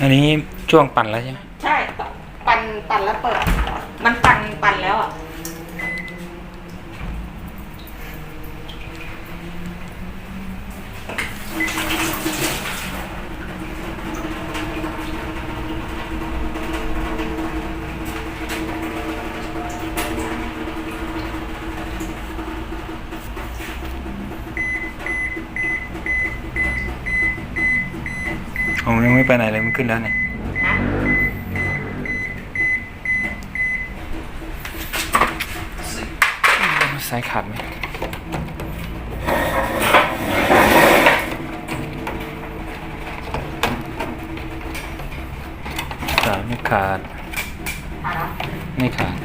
อันนี้ช่วงปั่นแล้วใช่ไหมใช่ ปั่นปั่นแล้วเปิด มันปั่นปั่นแล้ว ยังไม่ไปไหนเลยมันขึ้นแล้วเนี่ยฮะสายขาดไหมสายไม่ขาดอะเหรอไม่ขาด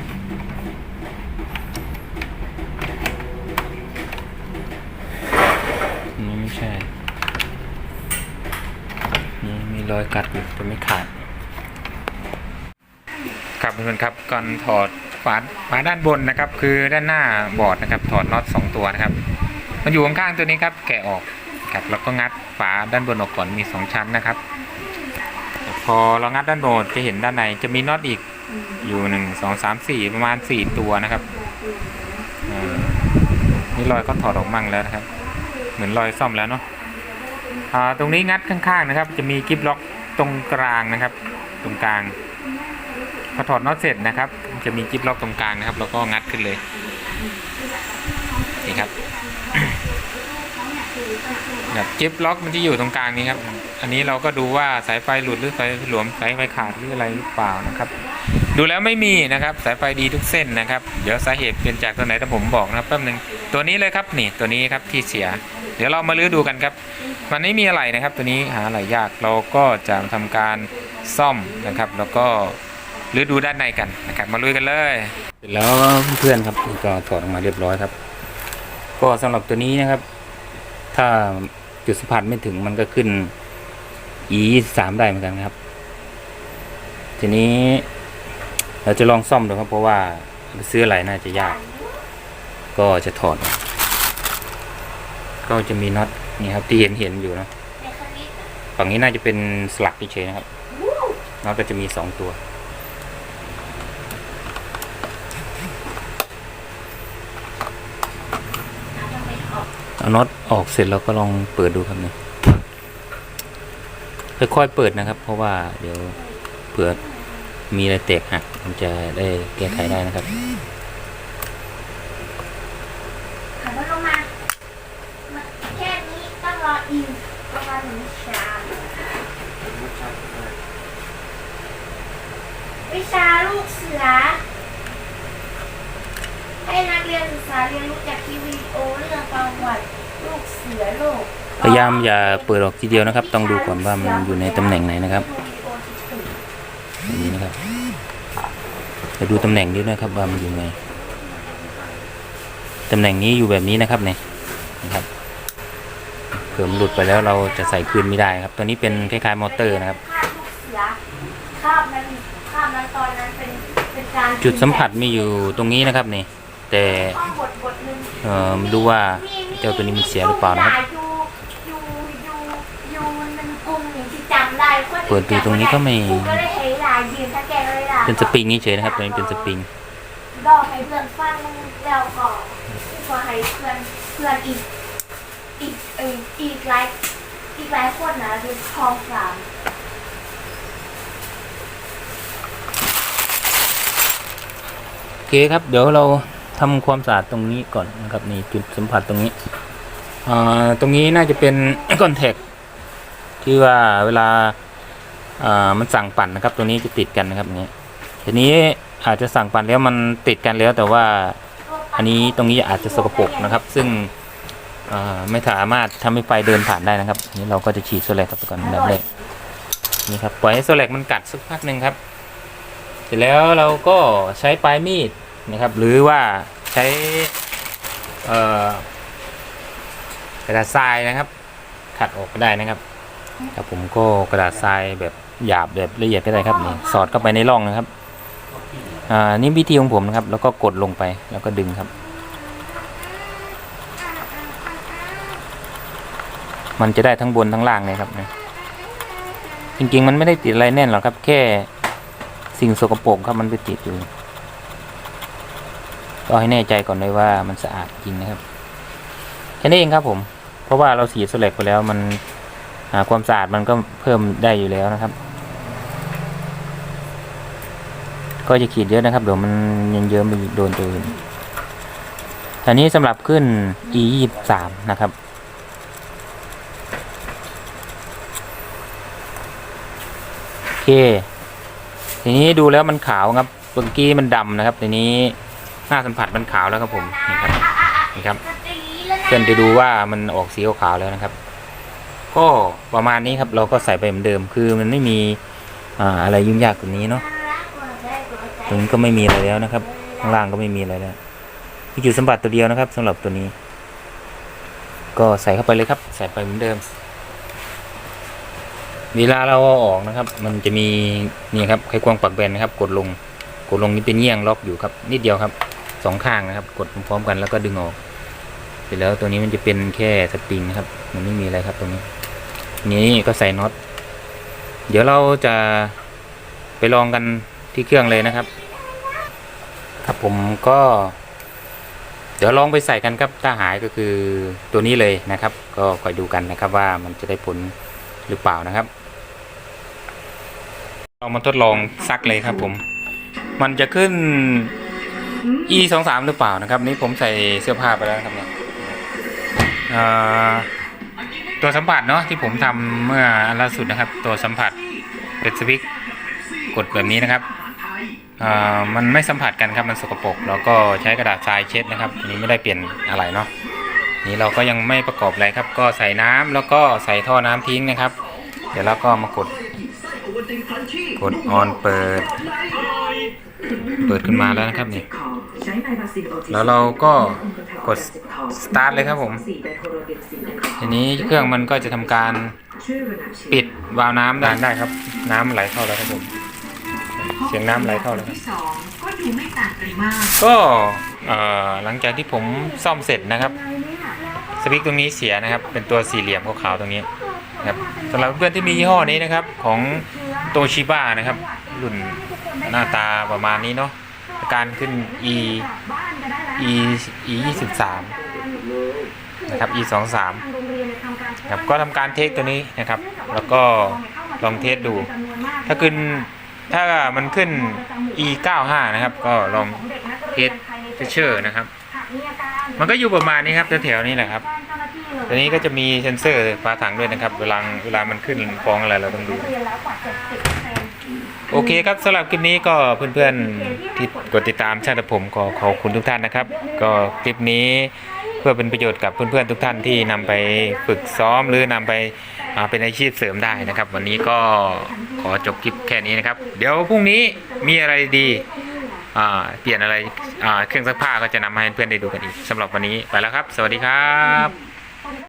อันนี้ไม่ใช่นี่มี รอยกัดอยู่แต่ไม่ขาด ครับเพื่อนๆครับก่อนถอดฝาฝาด้านบนนะครับ คือด้านหน้าบอร์ดนะครับ ถอดน็อตสองตัวนะครับ มันอยู่ข้างๆตัวนี้ครับแกะออกครับแล้วก็งัดฝาด้านบนออกก่อนมีสองชั้นนะครับ พอเรางัดด้านบนจะเห็นด้านในจะมีน็อตอีกอยู่หนึ่งสองสามสี่ประมาณสี่ตัวนะครับนี่รอยก็ถอดออกมั่งแล้วนะครับ เหมือนรอยซ่อมแล้วเนาะ ตรงนี้งัดข้างๆนะครับ จะมีกิฟล็อกตรงกลางนะครับ ตรงกลางพอถอดน็อตเสร็จนะครับ จะมีจิ๊บล็อกตรงกลางนะครับ แล้วก็งัดขึ้นเลยนี่ครับแบบจิ๊บล็อกมันจะอยู่ตรงกลางนี้ครับ อันนี้เราก็ดูว่าสายไฟหลุดหรือสายหลวมสายไฟขาดหรืออะไรหรือเปล่านะครับ ดูแล้วไม่มีนะครับ สายไฟดีทุกเส้นนะครับ เดี๋ยวสาเหตุเป็นจากตัวไหนถ้าผมบอกนะครับแป๊บนึงตัวนี้เลยครับนี่ตัวนี้ครับที่เสีย เดี๋ยวเรามาลื้อดูกันครับ มันไม่มีอะไรนะครับ ตัวนี้หาอะไรยากเราก็จะทำการซ่อมนะครับ แล้วก็หรือดูด้านในกันนะครับ มาลุยกันเลยเสร็จแล้วเพื่อนๆครับก็ถอดออกมาเรียบร้อยครับ ก็สำหรับตัวนี้นะครับ ถ้าจุดสัมผัสไม่ถึงมันก็ขึ้น e สามได้เหมือนกันครับ ทีนี้เราจะลองซ่อมดูครับ เพราะว่าซื้ออะไรน่าจะยาก ก็จะถอด ก็จะมีน็อตนี่ครับที่เห็นเห็นอยู่เนะฝั่งนี้น่าจะเป็นสลักเฉยนะครับน็อตก็จะมีสองตัว เอาน็อตออกเสร็จแล้วก็ลองเปิดดูครับเนี่ยค่อยๆเปิดนะครับ เพราะว่าเดี๋ยวเผื่อมีอะไรแตกหักมันจะได้แก้ไขได้นะครับรถลงมามาแค่นี้ต้องรออีกประมาณหนึ่งชาม วิชาลูกเสือ ให้นักเรียนศึกษาเรียนรู้จากคลิปวิดีโอเรื่องประวัติลูกเสือโลกพยายามอย่าเปิดออกทีเดียวนะครับ ต้องดูก่อนว่ามันอยู่ในตำแหน่งไหนนะครับอย่างนี้นะครับจะดูตำแหน่งด้วยนะครับว่ามันอยู่ไงตำแหน่งนี้อยู่แบบนี้นะครับเนี่ยนะครับเผื่อมันหลุดไปแล้วเราจะใส่คืนไม่ได้ครับ ตัวนี้เป็นคล้ายๆมอเตอร์นะครับภาพลูกเสื อภาพนั้นภาพนั้นตอนนั้นเป็นเป็นการจุดสัมผัสมีอยู่ตรงนี้นะครับนี่ แต่ข้อบทบทหนึ่งเอ่อไม่รู้ว่าเจ้าตัวนี้มันเสียหรือเปล่านะครับยูยูยูยูมันเป็นกลุ่มอย่างที่จำได้คนเปิดดูตรงนี้ก็ไม่ กูก็เลยเฮ้ยลายยืนถ้าแกก็เลยลายเป็นสปริงเฉยๆนะครับ ตัวนี้เป็นสปริง ดอกให้เพื่อนฟังแล้วก็พอให้เพื่อนเพื่อนอีก อีกเอออีกหลายอีกหลายคนนะคือทองสาม โอ เคครับ เดี๋ยวเราทำความสะอาดตรงนี้ก่อนนะครับนี่จุดสัมผัสตรงนี้ตรงนี้น่าจะเป็นคอนแทคที่ว่าเวลาามันสั่งปั่นนะครับ ตัวนี้จะติดกันนะครับอย่างนี้ทีนี้อาจจะสั่งปั่นแล้วมันติดกันแล้วแต่ว่าอันนี้ตรงนี้อาจจะสกปรกนะครับ ซึ่งไม่สามารถทำให้ไฟเดินผ่านได้นะครับนี้เราก็จะฉีดโซแลกครับไปก่อนอันดับแรกนี่ครับปล่อยให้โซแลกมันกัดสักพักหนึ่งครับ เสร็จแล้วเราก็ใช้ปลายมีด นะครับ หรือว่าใช้กระดาษทรายนะครับ ขัดออกก็ได้นะครับครับผมก็กระดาษทรายแบบหยาบแบบละเอียดก็ได้ครับนี่สอดเข้าไปในร่องนะครับอ่านี่วิธีของผมนะครับ แล้วก็กดลงไปแล้วก็ดึงครับ มันจะได้ทั้งบนทั้งล่างเลยครับนะจริงๆมันไม่ได้ติดอะไรแน่นหรอกครับ แค่สิ่งสกปรกครับมันไปติดอยู่ ก็ให้แน่ใจก่อนเลยว่ามันสะอาดจริงนะครับแค่นี้เองครับผม เพราะว่าเราสีสแลกไปแล้วมันความสะอาดมันก็เพิ่มได้อยู่แล้วนะครับ ก็จะขีดเยอะนะครับเดี๋ยวมันยังเยิ้มไปโดนตัวอื่นอันนี้สำหรับขึ้น e ยี่สามนะครับโอเคทีนี้ดูแล้วมันขาวครับเมื่อกี้มันดำนะครับทีนี้ หน้าสัมผัสมันขาวแล้วครับผมนี่ครับนี่ครับเพื่อนจะดูว่ามันออกสีขาวแล้วนะครับ ก็ประมาณนี้ครับเราก็ใส่ไปเหมือนเดิม คือมันไม่มีอะไรยุ่งยากกว่านี้เนาะตรงนี้ก็ไม่มีอะไรแล้วนะครับ ข้างล่างก็ไม่มีอะไรแล้วมีจุดสัมผัสตัวเดียวนะครับสำหรับตัวนี้ ก็ใส่เข้าไปเลยครับ ใส่ไปเหมือนเดิมเวลาเราเอาออกนะครับ มันจะมีนี่ครับไขควงปักแบนนะครับ กดลง กดลงนี่เป็นเงี้ยงล็อกอยู่ครับนิดเดียวครับสองข้างนะครับ กดพร้อมๆกันแล้วก็ดึงออกเสร็จแล้วตัวนี้มันจะเป็นแค่สปริงนะครับ มันไม่มีอะไรครับตรงนี้ นี้ก็ใส่น็อตเดี๋ยวเราจะไปลองกันที่เครื่องเลยนะครับ ครับผมก็ เดี๋ยวลองไปใส่กันครับถ้าหายก็คือตัวนี้เลยนะครับ ก็คอยดูกันนะครับว่ามันจะได้ผลหรือเปล่านะครับ เรามาทดลองซักเลยครับผม มันจะขึ้น e สองสามหรือเปล่านะครับ นี่ผมใส่เสื้อผ้าไปแล้วนะครับเนี่ยอ่าตัวสัมผัสเนาะที่ผมทำเมื่ออันล่าสุดนะครับ ตัวสัมผัสเป็นสวิตช์กดแบบนี้นะครับอ่ามันไม่สัมผัสกันครับมันสกปรกแล้วก็ใช้กระดาษทรายเช็ดนะครับอันนี้ไม่ได้เปลี่ยนอะไรเนาะนี่เราก็ยังไม่ประกอบอะไรครับ ก็ใส่น้ำแล้วก็ใส่ท่อน้ำทิ้งนะครับ เดี๋ยวเราก็มากด กดออนเปิด เปิดขึ้นมาแล้วนะครับนี่แล้วเราก็กด start เลยครับผมทีนี้เครื่องมันก็จะทำการปิดวาล์วน้ำได้ได้ครับ น้ำไหลเข้าแล้วครับผม เสียงน้ำไหลเข้าแล้วก็หลังจากที่ผมซ่อมเสร็จนะครับสวิตตรงนี้เสียนะครับ เป็นตัวสี่เหลี่ยมขาวๆตรงนี้ ครับสำหรับเพื่อนที่มียี่ห้อนี้นะครับของโตชิบ้านะครับรุ่นหน้าตาประมาณนี้เนาะการขึ้น e e e ยี่สิบสามนะครับ e สองสามครับก็ทำการเทสตัวนี้นะครับ แล้วก็ลองเทสดู ถ้าขึ้นถ้ามันขึ้น e 95นะครับ ก็ลองเทสเฟเชอร์นะครับ มันก็อยู่ประมาณนี้ครับแถวๆนี้แหละครับ ตัวนี้ก็จะมีเซ็นเซอร์ฝาถังด้วยนะครับ เวลาเวลามันขึ้นฟองอะไรเราต้องดูโอเคครับสำหรับคลิปนี้ก็เพื่อนๆที่กดติดตามช่างแต่ผมขอขอบคุณทุกท่านนะครับ ก็คลิปนี้เพื่อเป็นประโยชน์กับเพื่อนๆทุกท่านที่นำไปฝึกซ้อมหรือนำไปอ่าเป็นอาชีพเสริมได้นะครับ วันนี้ก็ขอจบคลิปแค่นี้นะครับ เดี๋ยวพรุ่งนี้มีอะไรดีอ่าเปลี่ยนอะไรอ่าเครื่องซักผ้าก็จะนำมาให้เพื่อนได้ดูกันอีกสำหรับวันนี้ไปแล้วครับ สวัสดีครับ